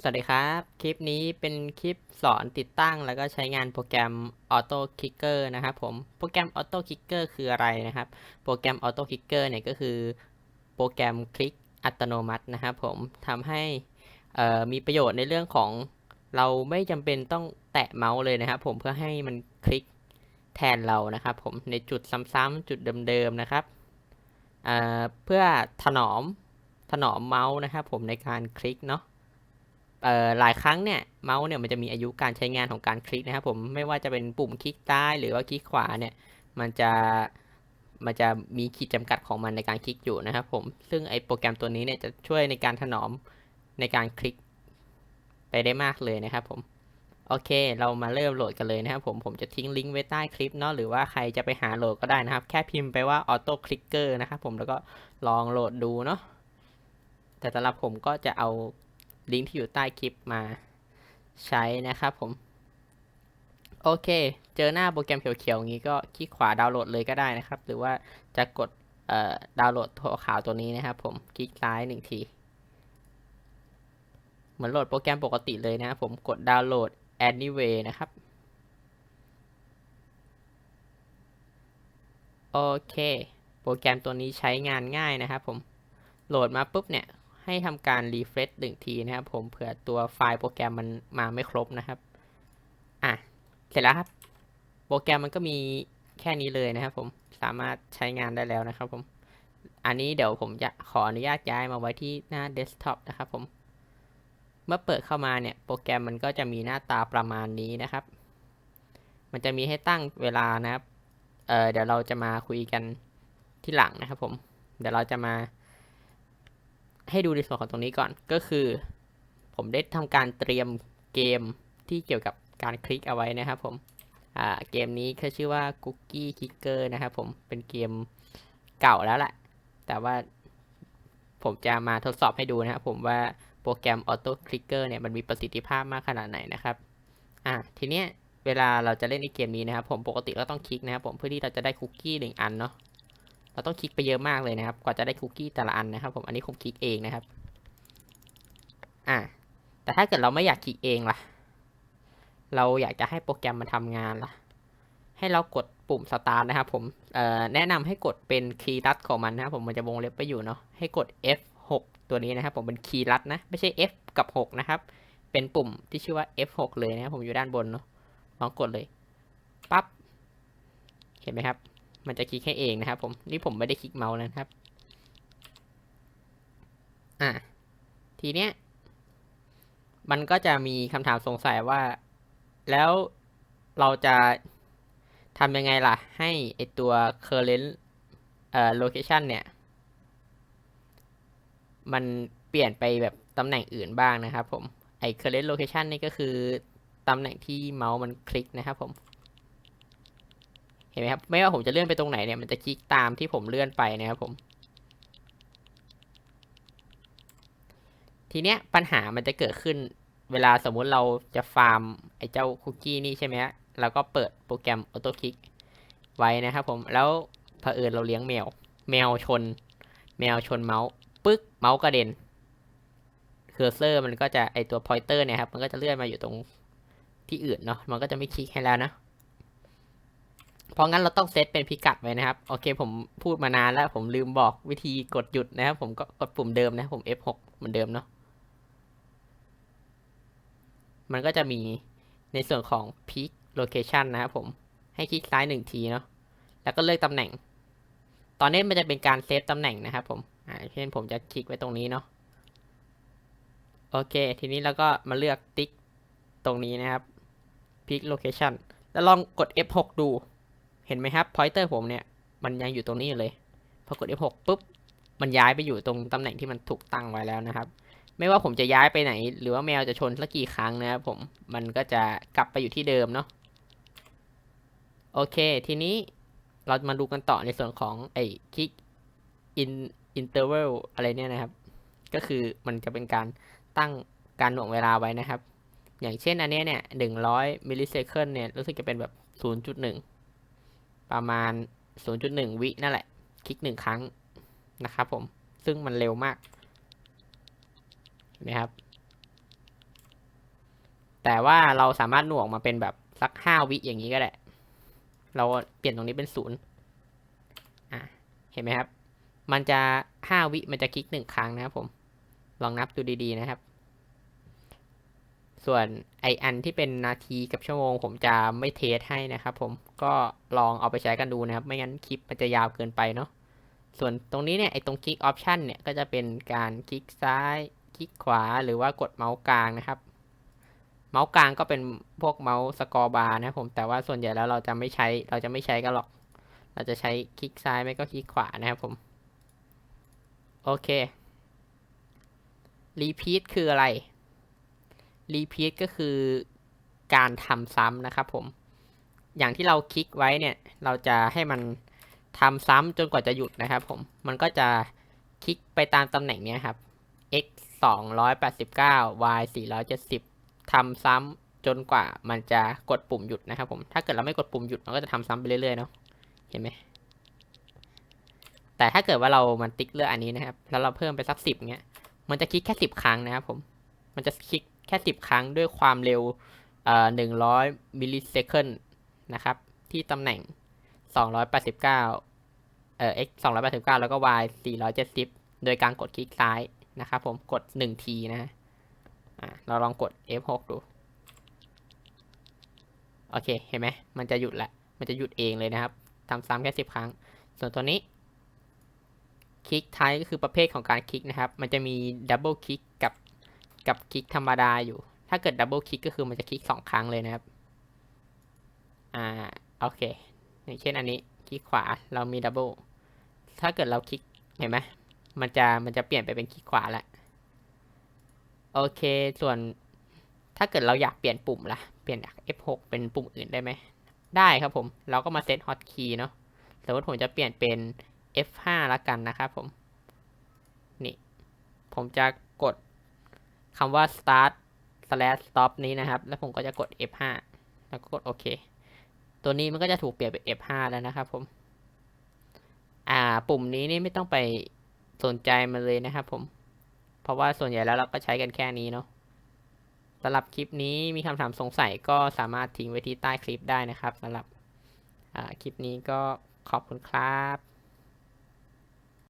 สวัสดีครับ คลิปนี้เป็นคลิปสอนติดตั้งแล้วก็ใช้งานโปรแกรม Auto Clicker นะครับผม โปรแกรม Auto Clicker คืออะไรนะครับ โปรแกรม Auto Clicker เนี่ยก็คือโปรแกรมคลิกอัตโนมัตินะครับผมทำให้มีประโยชน์ในเรื่องของเราไม่จำเป็นต้องแตะเมาส์เลยนะครับผมเพื่อให้มันคลิกแทนเรานะครับผมในจุดซ้ำๆจุดเดิมๆนะครับเเพื่อถนอมถนอมเมาส์นะครับผมในการคลิกเนาะ เอ่อหลายครั้งเนี่ยเมาส์เนี่ยมันจะมีอายุการใช้งานของการคลิกนะครับผมไม่ว่าจะเป็นปุ่มคลิกซ้ายหรือว่าคลิกขวาเนี่ยมันจะมันจะมีขีดจำกัดของมันในการคลิกอยู่นะครับผมซึ่งไอโปรแกรมตัวนี้เนี่ยจะช่วยในการถนอมในการคลิกไปได้มากเลยนะครับผมโอเค เรามาเริ่มโหลดกันเลยนะครับผมผมจะทิ้งลิงก์ไว้ใต้คลิปเนาะหรือว่าใครจะไปหาโหลดก็ได้นะครับ แค่พิมพ์ไปว่า Auto Clicker นะครับผมแล้วก็ลองโหลดดูเนาะแต่สำหรับผมก็จะเอา ลิงก์ที่อยู่ใต้คลิปมาใช้นะครับผม โอเค เจอหน้าโปรแกรมเขียวๆอย่างนี้ก็คลิกขวาดาวน์โหลดเลยก็ได้นะครับ หรือว่าจะกดเอ่อดาวน์โหลดตัวขาวตัวนี้นะครับผมคลิกซ้ายหนึ่งที เหมือนโหลดโปรแกรมปกติเลยนะครับผมกดดาวน์โหลด anyway นะครับ โอเค โปรแกรมตัวนี้ใช้งานง่ายนะครับผม โหลดมาปุ๊บเนี่ย ให้ทำการรีเฟรชหนึ่งทีนะครับผมเผื่อตัวไฟล์โปรแกรมมันมาไม่ครบนะครับ อะ เสร็จแล้วครับ โปรแกรมมันก็มีแค่นี้เลยนะครับผมสามารถใช้งานได้แล้วนะครับผม อันนี้เดี๋ยวผมจะขออนุญาตย้ายมาไว้ที่หน้าเดสก์ท็อปนะครับผม เมื่อเปิดเข้ามาเนี่ยโปรแกรมมันก็จะมีหน้าตาประมาณนี้นะครับ มันจะมีให้ตั้งเวลานะครับ เออเดี๋ยวเราจะมาคุยกันที่หลังนะครับผม เดี๋ยวเราจะมา ให้ดูในส่วนของตรงนี้ก่อนก็คือ ผมได้ทำการเตรียมเกมที่เกี่ยวกับการคลิกเอาไว้นะครับผมเกมนี้เขาชื่อว่า Cookie Clicker นะครับผมเป็นเกมเก่าแล้วแหละ แต่ว่าผมจะมาทดสอบให้ดูนะครับผมว่าโปรแกรม Auto Clicker เนี่ยมันมีประสิทธิภาพมากขนาดไหนนะครับอ่าทีเนี้ยเวลาเราจะเล่นในเกมนี้นะครับผมปกติก็ต้องคลิกนะครับผมเพื่อที่เราจะได้คุกกี้หนึ่งอันเนาะ เราต้องคลิกไปเยอะมากเลยนะครับ กว่าจะได้คุกกี้แต่ละอันนะครับ ผมอันนี้ผมคลิกเองนะครับ อ่าแต่ถ้าเกิดเราไม่อยากคลิกเองล่ะ เราอยากจะให้โปรแกรมมันทำงานล่ะ ให้เรากดปุ่มสตาร์ทนะครับผมแนะนำให้กดเป็นคีย์ลัดของมันนะครับผมมันจะวงเล็บไปอยู่เนาะให้กด F6 ตัวนี้นะครับ ผมเป็นคีย์ลัดนะ ไม่ใช่ F กับ 6 นะครับ เป็นปุ่มที่ชื่อว่า F6 เลยนะครับผมอยู่ด้านบนเนาะลองกดเลยปั๊บเห็นไหมครับ มันจะคลิกให้เองนะครับผมนี่ผมไม่ได้คลิกเมาส์นะครับ อะทีเนี้ย มันก็จะมีคำถามสงสัยว่า แล้วเราจะทำยังไงล่ะ ให้ไอตัว current เอ่อ location เนี่ย มันเปลี่ยนไปแบบตำแหน่งอื่นบ้างนะครับผมไอ current location นี่ก็คือตำแหน่งที่เมาส์มันคลิกนะครับผม เห็นไหมครับ ไม่ว่าผมจะเลื่อนไปตรงไหนเนี่ย มันจะคลิกตามที่ผมเลื่อนไปนะครับผม ทีเนี้ยปัญหามันจะเกิดขึ้น เวลาสมมุติเราจะฟาร์มไอ้เจ้าคุกกี้นี่ใช่ไหมฮะเราก็เปิดโปรแกรม Auto Click ไว้นะครับผม แล้วเผอิญเราเลี้ยงแมว แมวชน แมวชนเมาส์ ปึ๊ก เมาส์กระเด็น เคอร์เซอร์มันก็จะไอตัวพอยเตอร์เนี่ยครับ มันก็จะเลื่อนมาอยู่ตรงที่อื่นเนาะ มันก็จะไม่คลิกให้แล้วนะ เพราะงั้นเราต้องเซตเป็นพิกัดไว้นะครับ โอเคผมพูดมานานแล้ว ผมลืมบอกวิธีกดหยุดนะครับ ผมก็กดปุ่มเดิมนะผม F6 เหมือนเดิมเนาะมันก็จะมีในส่วนของ Peak Location นะครับผมให้คลิกซ้ายหนึ่งทีเนาะแล้วก็เลือกตำแหน่ง ตอนนี้มันจะเป็นการเซฟตำแหน่งนะครับผมอ่าเช่นผมจะคลิกไว้ตรงนี้เนาะโอเค ทีนี้เราก็มาเลือกติ๊กตรงนี้นะครับ Peak Location แล้วลองกด F6 ดู เห็นไหมครับ pointer ผมเนี่ยมันยังอยู่ตรงนี้อยู่เลยพอกด F6 ปุ๊บมันย้ายไปอยู่ตรงตำแหน่งที่มันถูกตั้งไว้แล้วนะครับ ไม่ว่าผมจะย้ายไปไหน หรือว่าแมวจะชนสักกี่ครั้งนะครับผมมันก็จะกลับไปอยู่ที่เดิมเนาะโอเค ทีนี้เรามาดูกันต่อในส่วนของไอ้คลิก in interval อะไรเนี่ยนะครับ ก็คือมันจะเป็นการตั้งการหน่วงเวลาไว้นะครับ อย่างเช่นอันนี้เนี่ยหนึ่งร้อยมิลลิเซคันเนี่ยรู้สึกจะเป็นแบบศูนย์จุดหนึ่ง ประมาณ 0.1 วินั่นแหละ คลิกหนึ่งครั้งนะครับผม ซึ่งมันเร็วมากเห็นไหมครับ แต่ว่าเราสามารถหน่วงมาเป็นแบบสักห้าวิอย่างนี้ก็ได้ เราเปลี่ยนตรงนี้เป็นศูนย์อะ เห็นไหมครับ มันจะห้าวิมันจะคลิกหนึ่งครั้งนะครับผม ลองนับดูดีๆนะครับ ส่วนไออันที่เป็นนาทีกับชั่วโมง ผมจะไม่เทสให้นะครับผมก็ลองเอาไปใช้กันดูนะครับ ไม่งั้นคลิปมันจะยาวเกินไปเนาะส่วนตรงนี้เนี่ยไอตรงคลิกออปชันเนี่ยก็จะเป็นการคลิกซ้ายคลิกขวาหรือว่ากดเมาส์กลางนะครับ เมาส์กลางก็เป็นพวกเมาส์สกอร์บาร์นะผมแต่ว่าส่วนใหญ่แล้วเราจะไม่ใช้เราจะไม่ใช้กันหรอก เราจะใช้คลิกซ้ายไม่ก็คลิกขวานะครับผมโอเค repeat คืออะไร repeat ก็คือการทำซ้ำนะครับผม อย่างที่เราคลิกไว้เนี่ย เราจะให้มันทำซ้ำจนกว่าจะหยุดนะครับผม มันก็จะคลิกไปตามตำแหน่งเนี้ยครับ x 289 y 470ทำซ้ำจนกว่ามันจะกดปุ่มหยุดนะครับผม ถ้าเกิดเราไม่กดปุ่มหยุด มันก็จะทำซ้ำไปเรื่อยๆเนาะ เห็นไหม แต่ถ้าเกิดว่าเรามันติ๊กเลือกอันนี้นะครับ แล้วเราเพิ่มไปสักสิบเงี้ย มันจะคลิกแค่สิบครั้งนะครับผม มันจะคลิก แค่สิบครั้งด้วยความเร็วเอ่อหนึ่งร้อยมิลลิเซคันนะครับ ที่ตำแหน่งสองร้อยแปดสิบเก้าเอ่อ x สองร้อยแปดสิบเก้าแล้วก็ y สี่ร้อยเจ็ดสิบโดยการกดคลิกซ้ายนะครับผมกดหนึ่งทีนะฮะอะเราลองกด F6 ดู โอเค เห็นไหม มันจะหยุดละ มันจะหยุดเองเลยนะครับทำซ้ำแค่สิบครั้ง ส่วนตัวนี้ คลิกท้ายก็คือประเภทของการคลิกนะครับ มันจะมีดับเบิลคลิกกับ กับคลิกธรรมดาอยู่ ถ้าเกิดดับเบิลคลิกก็คือมันจะคลิกสองครั้งเลยนะครับ อ่า โอเค อย่างเช่นอันนี้คลิกขวาเรามีดับเบิล ถ้าเกิดเราคลิกเห็นไหมมันจะมันจะเปลี่ยนไปเป็นคลิกขวาแล้วโอเค ส่วนถ้าเกิดเราอยากเปลี่ยนปุ่มล่ะ เปลี่ยนจาก F6 เป็นปุ่มอื่นได้ไหม ได้ครับผม เราก็มาเซตฮอตคีย์เนาะ สมมติผมจะเปลี่ยนเป็น F5 ละกันนะครับผม นี่ ผมจะกด คำว่า start slash stop นี้นะครับ แล้วผมก็จะกด F5 แล้วก็กดโอเค ตัวนี้มันก็จะถูกเปลี่ยนเป็น F5 แล้วนะครับผม อ่า ปุ่มนี้นี่ไม่ต้องไปสนใจมันเลยนะครับผม เพราะว่าส่วนใหญ่แล้วเราก็ใช้กันแค่นี้เนาะสำหรับคลิปนี้มีคำถามสงสัยก็สามารถทิ้งไว้ที่ใต้คลิปได้นะครับสำหรับคลิปนี้ก็ขอบคุณครับ